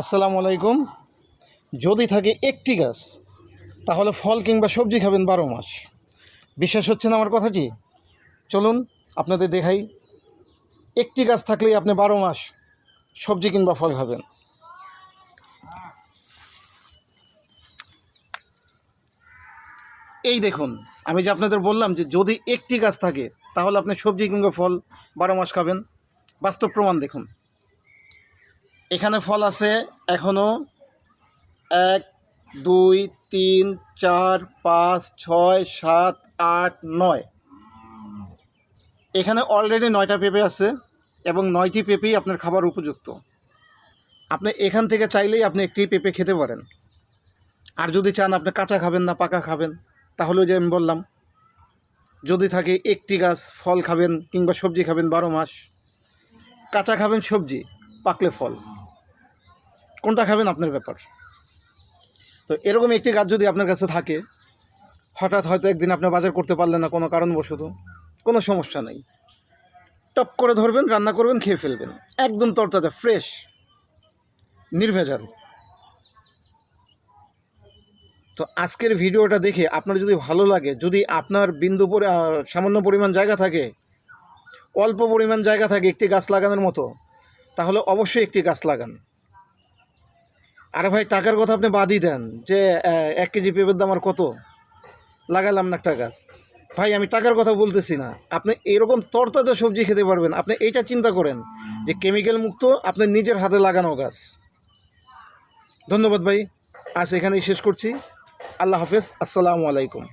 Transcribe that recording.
আসসালামু আলাইকুম। যদি থাকে একটি গাছ, তাহলে ফল কিংবা সবজি খাবেন বারো মাস। বিশ্বাস হচ্ছে না আমার কথাটি চলুন আপনাদের দেখাই। একটি গাছ থাকলেই আপনি বারো মাস সবজি কিংবা ফল খাবেন। এই দেখুন, আমি যে আপনাদের বললাম যে যদি একটি গাছ থাকে, তাহলে আপনি সবজি কিংবা ফল বারো মাস খাবেন। বাস্তব প্রমাণ দেখুন। এখানে ফল আছে এখনও এক, দুই, তিন, চার, পাঁচ, ছয়, সাত, আট, নয়। এখানে অলরেডি নয়টা পেঁপে আছে এবং নয়টি পেঁপেই আপনার খাবার উপযুক্ত। আপনি এখান থেকে চাইলেই আপনি একটি পেঁপে খেতে পারেন। আর যদি চান আপনি কাঁচা খাবেন না পাকা খাবেন, তাহলে যে আমি বললাম, যদি থাকে একটি গাছ ফল খাবেন কিংবা সবজি খাবেন বারো মাস, কাঁচা খাবেন সবজি, পাকলে ফল। কোনটা খাবেন আপনার ব্যাপার। তো এরকম একটি গাছ যদি আপনার কাছে থাকে, হঠাৎ হয়তো একদিন আপনি বাজার করতে পারলেন না কোনো কারণবশত, কোনো সমস্যা নেই। টপ করে ধরবেন, রান্না করবেন, খেয়ে ফেলবেন। একদম তরতাজা ফ্রেশ নির্ভেজাল। তো আজকের ভিডিওটা দেখে আপনার যদি ভালো লাগে, যদি আপনার বিন্দু পরি- সামান্য পরিমাণ জায়গা থাকে, অল্প পরিমাণ জায়গা থাকে একটি গাছ লাগানোর মতো, তাহলে অবশ্যই একটি গাছ লাগান। আরে ভাই, টাকার কথা আপনি বাদই দেন যে এক কেজি পেঁপের দাম আর কত? লাগালাম না একটা গাছ। ভাই, আমি টাকার কথা বলতেছি না। আপনি এরকম তরতাজা সবজি খেতে পারবেন। আপনি এইটা চিন্তা করেন যে, কেমিক্যাল মুক্ত আপনার নিজের হাতে লাগানো গাছ। ধন্যবাদ ভাই। আজ এখানেই শেষ করছি। আল্লাহ হাফেজ। আসসালামু আলাইকুম।